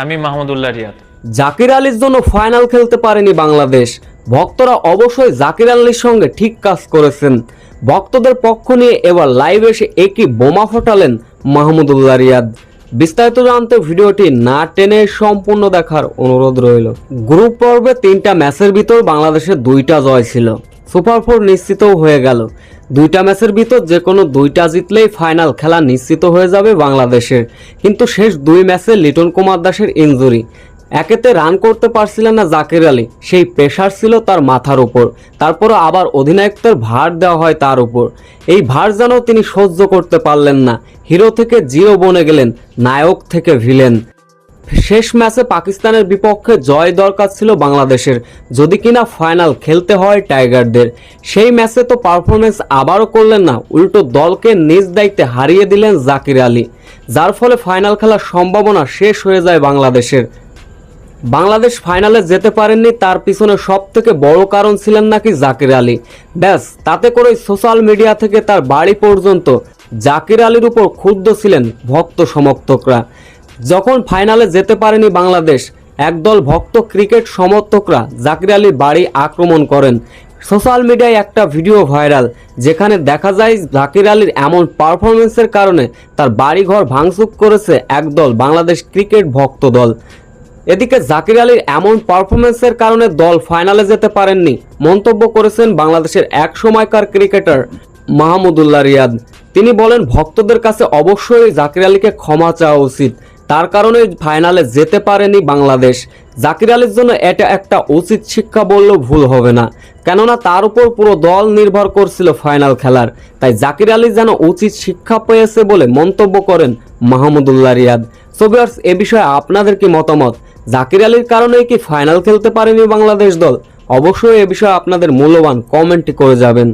আমি মাহমুদুল্লাহ রিয়াদ। জাকির আলীর জন্য ফাইনাল খেলতে পারেনি বাংলাদেশ। ভক্তরা অবশ্যই জাকির আলীর সঙ্গে ঠিক কাজ করেছেন। ভক্তদের পক্ষ নিয়ে এবার লাইভ এসে একই বোমা ফোটালেন মাহমুদুল্লাহ রিয়াদ। বিস্তারিত জানতে ভিডিওটি না টেনে সম্পূর্ণ দেখার অনুরোধ রইল। গ্রুপ পর্বে তিনটা ম্যাচের ভিতর বাংলাদেশের দুইটা জয় ছিল। সুপার ফোর নিশ্চিতও হয়ে গেল। দুইটা ম্যাচের ভিতর যে কোনো দুইটা জিতলেই ফাইনাল খেলা নিশ্চিত হয়ে যাবে বাংলাদেশের। কিন্তু শেষ দুই ম্যাচে লিটন কুমার দাসের ইনজুরি। একেতে রান করতে পারছিলেন না জাকির আলী। সেই প্রেশার ছিল তার মাথার উপর। তারপরও আবার অধিনায়কত্বের ভার দেওয়া হয় তার উপর। এই ভার যেন তিনি সহ্য করতে পারলেন না। হিরো থেকে জিরো বনে গেলেন, নায়ক থেকে ভিলেন। শেষ ম্যাচে পাকিস্তানের বিপক্ষে জয় দরকার ছিল বাংলাদেশের। যদি কিনা ফাইনাল খেলতে হয় টাইগারদের, সেই ম্যাচে তো পারফরমেন্স আবারও করলেন না, উল্টো দলকে নিজ দায়িত্বে হারিয়ে দিলেন জাকির আলী, যার ফলে ফাইনাল খেলার সম্ভাবনা শেষ হয়ে যায় বাংলাদেশের। বাংলাদেশ ফাইনালে যেতে পারেননি, তার পিছনে সব থেকে বড় কারণ ছিলেন নাকি জাকির আলী। ব্যাস, তাতে করে সোশ্যাল মিডিয়া থেকে তার বাড়ি পর্যন্ত জাকির আলীর উপর ক্ষুব্ধ ছিলেন ভক্ত সমর্থকরা। যখন ফাইনালে যেতে পারেনি বাংলাদেশ, একদল ভক্ত ক্রিকেট সমর্থকরা জাকির আলীর বাড়ি আক্রমণ করেন। সোশ্যাল মিডিয়ায় একটা ভিডিও ভাইরাল, যেখানে দেখা যায় জাকির আলীর এমন পারফরমেন্সের কারণে তার বাড়িঘর ভাঙচুর করেছে একদল বাংলাদেশ ক্রিকেট ভক্ত দল। এদিকে জাকির আলীর এমন পারফরমেন্সের কারণে দল ফাইনালে যেতে পারেননি, মন্তব্য করেছেন বাংলাদেশের এক সময়কার ক্রিকেটার মাহমুদুল্লাহ রিয়াদ। তিনি বলেন, ভক্তদের কাছে অবশ্যই জাকির আলীকে ক্ষমা চাওয়া উচিত। তার কারণে ফাইনালে যেতে পারেনি বাংলাদেশ। জাকির আলীর জন্য এটা একটা উচিত শিক্ষা বললেও ভুল হবে না। কেননা তার উপর পুরো দল নির্ভর করছিল ফাইনাল খেলার। তাই জাকির আলী যেন উচিত শিক্ষা পেয়েছে বলে মন্তব্য করেন মাহমুদুল্লাহ রিয়াদ। সোভিয়ার্স এ বিষয়ে আপনাদের কি মতামত? জাকির আলীর কারণেই কি ফাইনাল খেলতে পারেনি বাংলাদেশ দল? অবশ্যই এ বিষয়ে আপনাদের মূল্যবান কমেন্ট করে যাবেন।